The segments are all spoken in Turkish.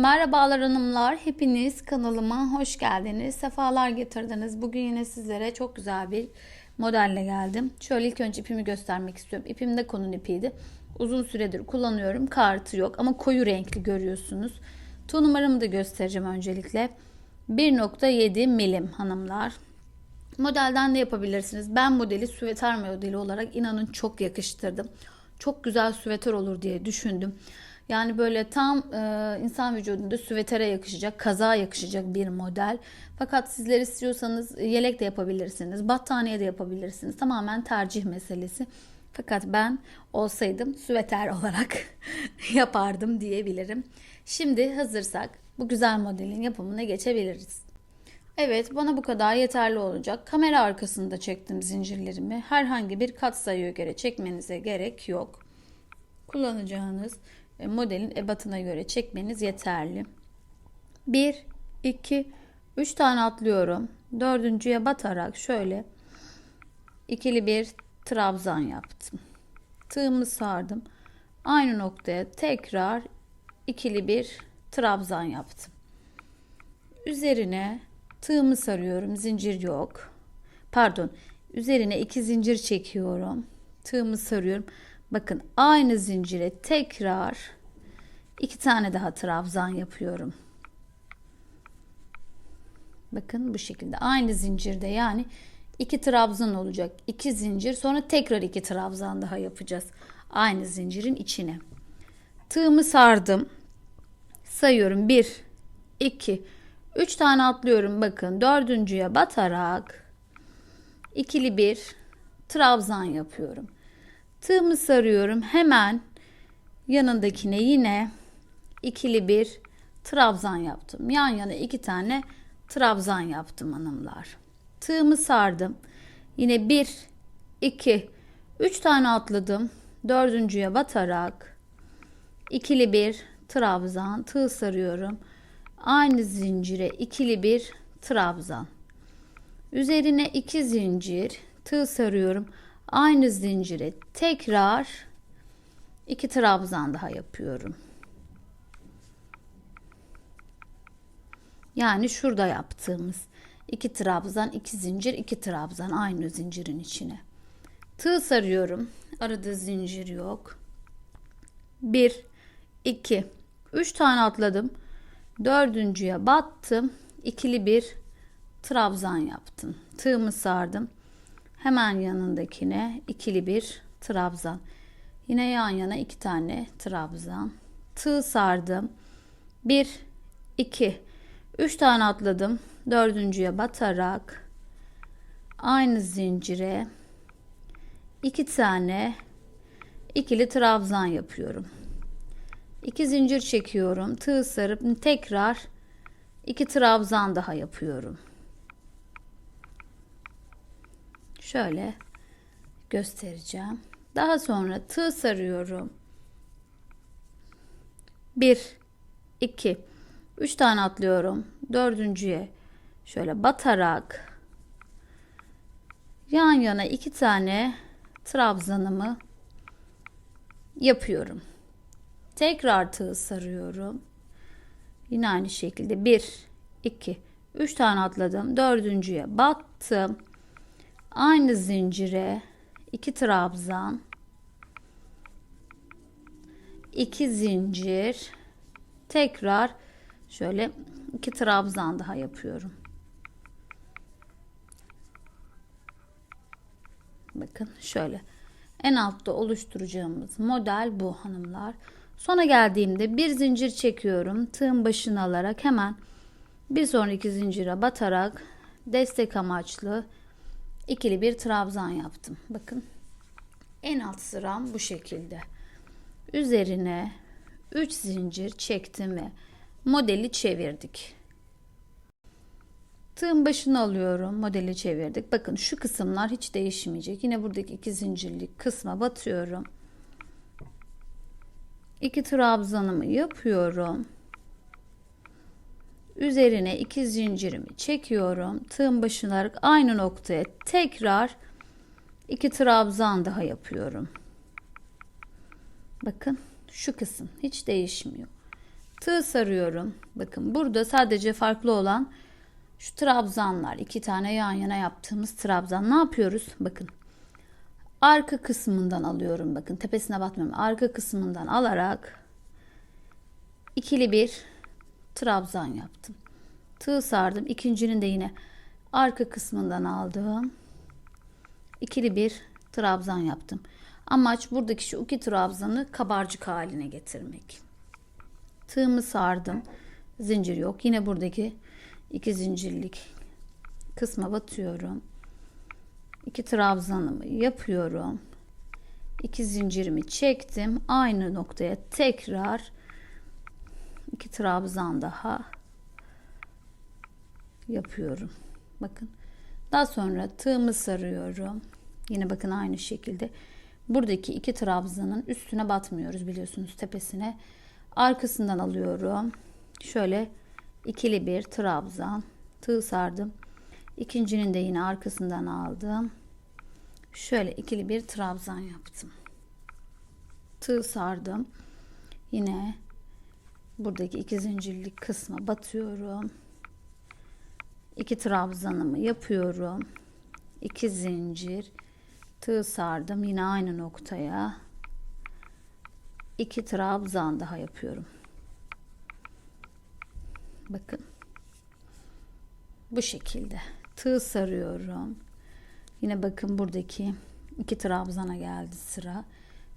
Merhabalar hanımlar, hepiniz kanalıma hoş geldiniz, sefalar getirdiniz. Bugün yine sizlere çok güzel bir modelle geldim. Şöyle ilk önce ipimi göstermek istiyorum. İpim de konun ipiydi. Uzun süredir kullanıyorum, kartı yok ama koyu renkli görüyorsunuz. Tu numaramı da göstereceğim öncelikle. 1.7 milim hanımlar. Modelden de yapabilirsiniz. Ben modeli süveter modeli olarak inanın çok yakıştırdım. Çok güzel süveter olur diye düşündüm. Yani böyle tam e, insan vücudunda süvetere yakışacak, kaza yakışacak bir model. Fakat sizler istiyorsanız yelek de yapabilirsiniz, battaniye de yapabilirsiniz. Tamamen tercih meselesi. Fakat ben olsaydım süveter olarak yapardım diyebilirim. Şimdi hazırsak bu güzel modelin yapımına geçebiliriz. Evet bana bu kadar yeterli olacak. Kamera arkasında çektim zincirlerimi. Herhangi bir kat sayıya göre çekmenize gerek yok. Kullanacağınız modelin ebatına göre çekmeniz yeterli. 1, 2, 3 tane atlıyorum. Dördüncüye batarak şöyle ikili bir trabzan yaptım. Tığımı sardım. Aynı noktaya tekrar ikili bir trabzan yaptım. Üzerine tığımı sarıyorum. Zincir yok. Pardon. Üzerine iki zincir çekiyorum. Tığımı sarıyorum. Bakın aynı zincire tekrar iki tane daha trabzan yapıyorum. Bakın bu şekilde aynı zincirde yani iki trabzan olacak. iki zincir sonra tekrar iki trabzan daha yapacağız. Aynı zincirin içine. Tığımı sardım. Sayıyorum. 1 2 3 tane atlıyorum. Bakın dördüncüye batarak ikili bir trabzan yapıyorum. Tığımı sarıyorum. Hemen yanındakine yine ikili bir trabzan yaptım. Yan yana iki tane trabzan yaptım hanımlar. Tığımı sardım. Yine bir, iki, üç tane atladım. Dördüncüye batarak ikili bir trabzan tığ sarıyorum. Aynı zincire ikili bir trabzan. Üzerine iki zincir tığ sarıyorum. Aynı zincire tekrar iki trabzan daha yapıyorum. Yani şurada yaptığımız iki trabzan, iki zincir, iki trabzan aynı zincirin içine. Tığ sarıyorum. Arada zincir yok. 1 2 3 tane atladım. Dördüncüye battım. İkili bir trabzan yaptım. Tığımı sardım. Hemen yanındakine ikili bir trabzan. Yine yan yana iki tane trabzan. Tığ sardım. 1 2 3 tane atladım. Dördüncüye batarak aynı zincire iki tane ikili trabzan yapıyorum. İki zincir çekiyorum. Tığ sarıp tekrar iki trabzan daha yapıyorum. Şöyle göstereceğim. Daha sonra tığ sarıyorum. 1 2 3 tane atlıyorum. Dördüncüye şöyle batarak yan yana iki tane trabzanımı yapıyorum. Tekrar tığ sarıyorum. Yine aynı şekilde 1 2 3 tane atladım. Dördüncüye battım. Aynı zincire 2 trabzan 2 zincir tekrar şöyle 2 trabzan daha yapıyorum. Bakın şöyle en altta oluşturacağımız model bu hanımlar. Sona geldiğimde bir zincir çekiyorum. Tığın başını alarak hemen bir sonraki zincire batarak destek amaçlı ikili bir trabzan yaptım. Bakın en alt sıram bu şekilde. Üzerine 3 zincir çektim ve modeli çevirdik. Tığın başını alıyorum. Modeli çevirdik. Bakın şu kısımlar hiç değişmeyecek. Yine buradaki iki zincirlik kısma batıyorum. İki trabzanımı yapıyorum. Üzerine iki zincirimi çekiyorum. Tığın başını alarak aynı noktaya tekrar iki trabzan daha yapıyorum. Bakın şu kısım hiç değişmiyor. Tığ sarıyorum. Bakın burada sadece farklı olan şu trabzanlar. iki tane yan yana yaptığımız trabzan. Ne yapıyoruz? Bakın. Arka kısmından alıyorum. Bakın tepesine batmıyorum. Arka kısmından alarak ikili bir trabzan yaptım. Tığ sardım. İkincinin de yine arka kısmından aldım. İkili bir trabzan yaptım. Amaç buradaki şu iki trabzanı kabarcık haline getirmek. Tığımı sardım. Zincir yok. Yine buradaki iki zincirlik kısma batıyorum. İki trabzanımı yapıyorum. İki zincirimi çektim. Aynı noktaya tekrar iki trabzan daha yapıyorum. Bakın. Daha sonra tığımı sarıyorum. Yine bakın aynı şekilde. Buradaki iki trabzanın üstüne batmıyoruz biliyorsunuz tepesine. Arkasından alıyorum. Şöyle ikili bir trabzan. Tığ sardım. İkincinin de yine arkasından aldım. Şöyle ikili bir trabzan yaptım. Tığ sardım. Yine buradaki iki zincirlik kısma batıyorum. İki trabzanımı yapıyorum. İki zincir tığ sardım yine aynı noktaya. İki trabzan daha yapıyorum. Bakın. Bu şekilde tığ sarıyorum. Yine bakın buradaki iki trabzana geldi sıra.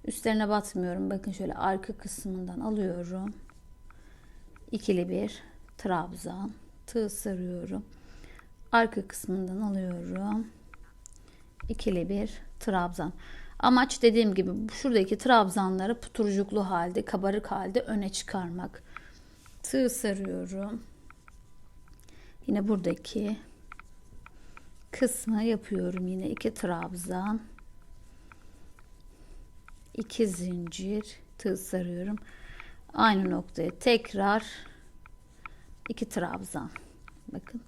Üstlerine batmıyorum. Bakın şöyle arka kısmından alıyorum. İkili bir trabzan. Tığ sarıyorum. Arka kısmından alıyorum. İkili bir trabzan. Amaç dediğim gibi şuradaki trabzanları puturcuklu halde, kabarık halde öne çıkarmak. Tığ sarıyorum. Yine buradaki kısmı yapıyorum. Yine iki trabzan. iki zincir tığ sarıyorum. Aynı noktaya tekrar iki trabzan. Bakın.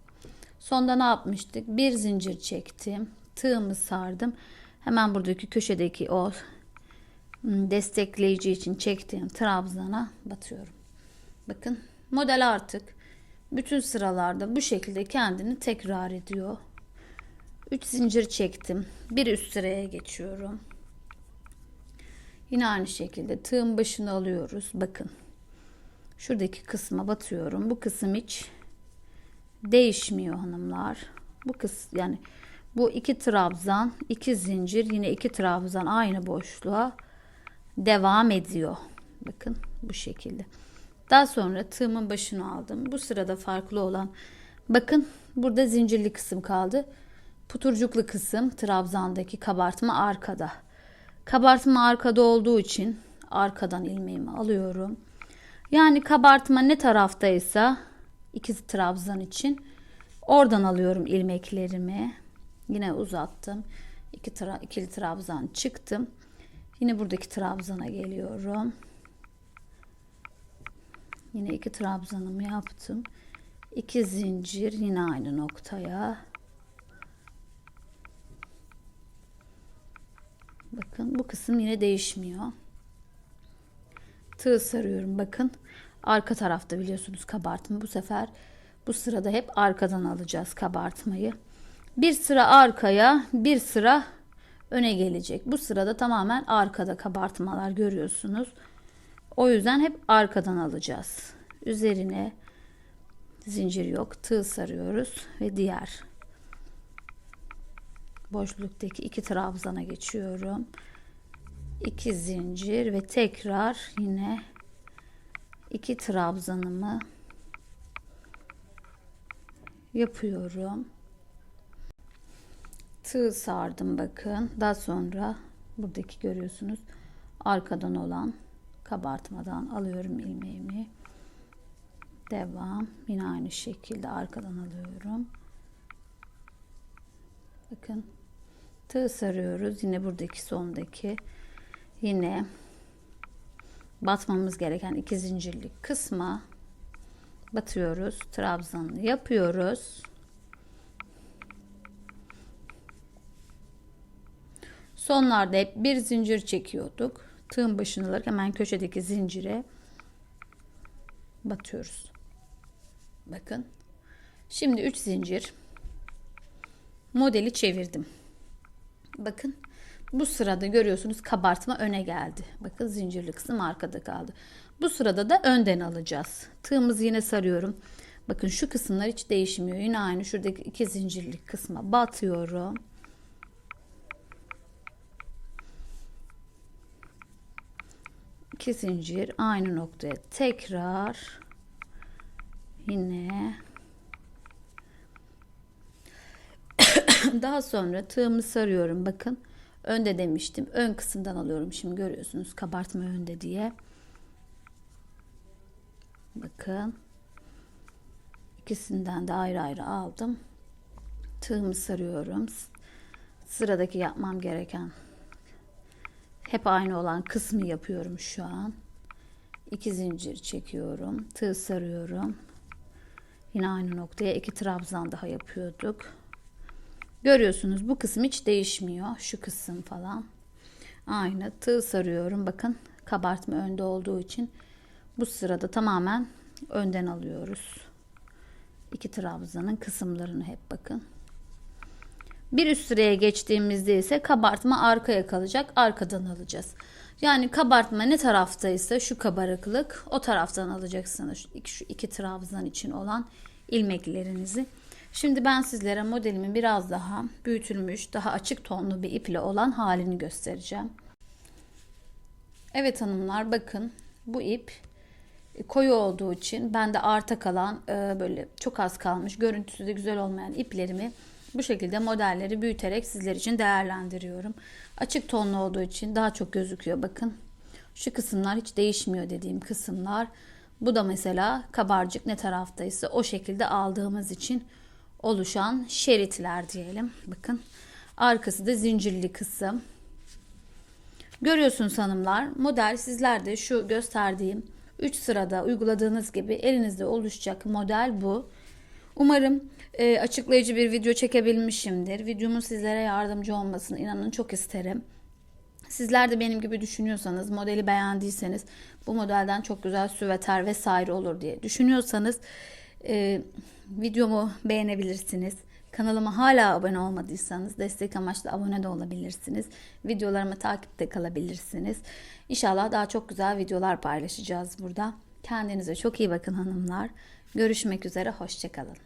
Sonda ne yapmıştık? Bir zincir çektim. Tığımı sardım. Hemen buradaki köşedeki o hmm, destekleyici için çektiğim trabzana batıyorum. Bakın model artık bütün sıralarda bu şekilde kendini tekrar ediyor. 3 zincir çektim. Bir üst sıraya geçiyorum. Yine aynı şekilde tığın başını alıyoruz. Bakın. Şuradaki kısma batıyorum. Bu kısım hiç değişmiyor hanımlar. Bu kız yani bu iki trabzan, iki zincir, yine iki trabzan aynı boşluğa devam ediyor. Bakın bu şekilde. Daha sonra tığımın başını aldım. Bu sırada farklı olan bakın burada zincirli kısım kaldı. Puturcuklu kısım trabzandaki kabartma arkada. Kabartma arkada olduğu için arkadan ilmeğimi alıyorum. Yani kabartma ne taraftaysa iki trabzan için oradan alıyorum ilmeklerimi. Yine uzattım. İki tra ikili trabzan çıktım. Yine buradaki trabzana geliyorum. Yine iki trabzanımı yaptım. İki zincir yine aynı noktaya. Bakın bu kısım yine değişmiyor. Tığ sarıyorum bakın. Arka tarafta biliyorsunuz kabartma. Bu sefer bu sırada hep arkadan alacağız kabartmayı. Bir sıra arkaya, bir sıra öne gelecek. Bu sırada tamamen arkada kabartmalar görüyorsunuz. O yüzden hep arkadan alacağız. Üzerine zincir yok. Tığ sarıyoruz ve diğer boşluktaki iki trabzana geçiyorum. İki zincir ve tekrar yine iki trabzanımı yapıyorum. Tığ sardım bakın. Daha sonra buradaki görüyorsunuz arkadan olan kabartmadan alıyorum ilmeğimi. Devam. Yine aynı şekilde arkadan alıyorum. Bakın. Tığ sarıyoruz. Yine buradaki sondaki yine batmamız gereken iki zincirlik kısma batıyoruz. Trabzanı yapıyoruz. Sonlarda hep bir zincir çekiyorduk. Tığın başını alarak hemen köşedeki zincire batıyoruz. Bakın. Şimdi 3 zincir modeli çevirdim. Bakın bu sırada görüyorsunuz kabartma öne geldi. Bakın zincirli kısım arkada kaldı. Bu sırada da önden alacağız. Tığımızı yine sarıyorum. Bakın şu kısımlar hiç değişmiyor. Yine aynı şuradaki iki zincirlik kısma batıyorum. İki zincir aynı noktaya tekrar yine daha sonra tığımı sarıyorum bakın. Önde demiştim ön kısımdan alıyorum şimdi görüyorsunuz kabartma önde diye. Bakın. İkisinden de ayrı ayrı aldım. Tığımı sarıyorum. Sıradaki yapmam gereken hep aynı olan kısmı yapıyorum şu an. İki zincir çekiyorum tığ sarıyorum. Yine aynı noktaya iki trabzan daha yapıyorduk Görüyorsunuz bu kısım hiç değişmiyor. Şu kısım falan. Aynı tığ sarıyorum. Bakın kabartma önde olduğu için bu sırada tamamen önden alıyoruz. İki trabzanın kısımlarını hep bakın. Bir üst sıraya geçtiğimizde ise kabartma arkaya kalacak. Arkadan alacağız. Yani kabartma ne taraftaysa şu kabarıklık o taraftan alacaksınız. Şu iki, şu iki trabzan için olan ilmeklerinizi. Şimdi ben sizlere modelimin biraz daha büyütülmüş, daha açık tonlu bir iple olan halini göstereceğim. Evet hanımlar bakın bu ip koyu olduğu için ben de arta kalan e, böyle çok az kalmış görüntüsü de güzel olmayan iplerimi bu şekilde modelleri büyüterek sizler için değerlendiriyorum. Açık tonlu olduğu için daha çok gözüküyor bakın. Şu kısımlar hiç değişmiyor dediğim kısımlar. Bu da mesela kabarcık ne taraftaysa o şekilde aldığımız için oluşan şeritler diyelim. Bakın arkası da zincirli kısım. Görüyorsunuz hanımlar model sizler de şu gösterdiğim 3 sırada uyguladığınız gibi elinizde oluşacak model bu. Umarım e, açıklayıcı bir video çekebilmişimdir. Videomun sizlere yardımcı olmasını inanın çok isterim. Sizler de benim gibi düşünüyorsanız, modeli beğendiyseniz bu modelden çok güzel süveter vesaire olur diye düşünüyorsanız e, videomu beğenebilirsiniz. Kanalıma hala abone olmadıysanız destek amaçlı abone de olabilirsiniz. Videolarımı takipte kalabilirsiniz. İnşallah daha çok güzel videolar paylaşacağız burada. Kendinize çok iyi bakın hanımlar. Görüşmek üzere, hoşçakalın.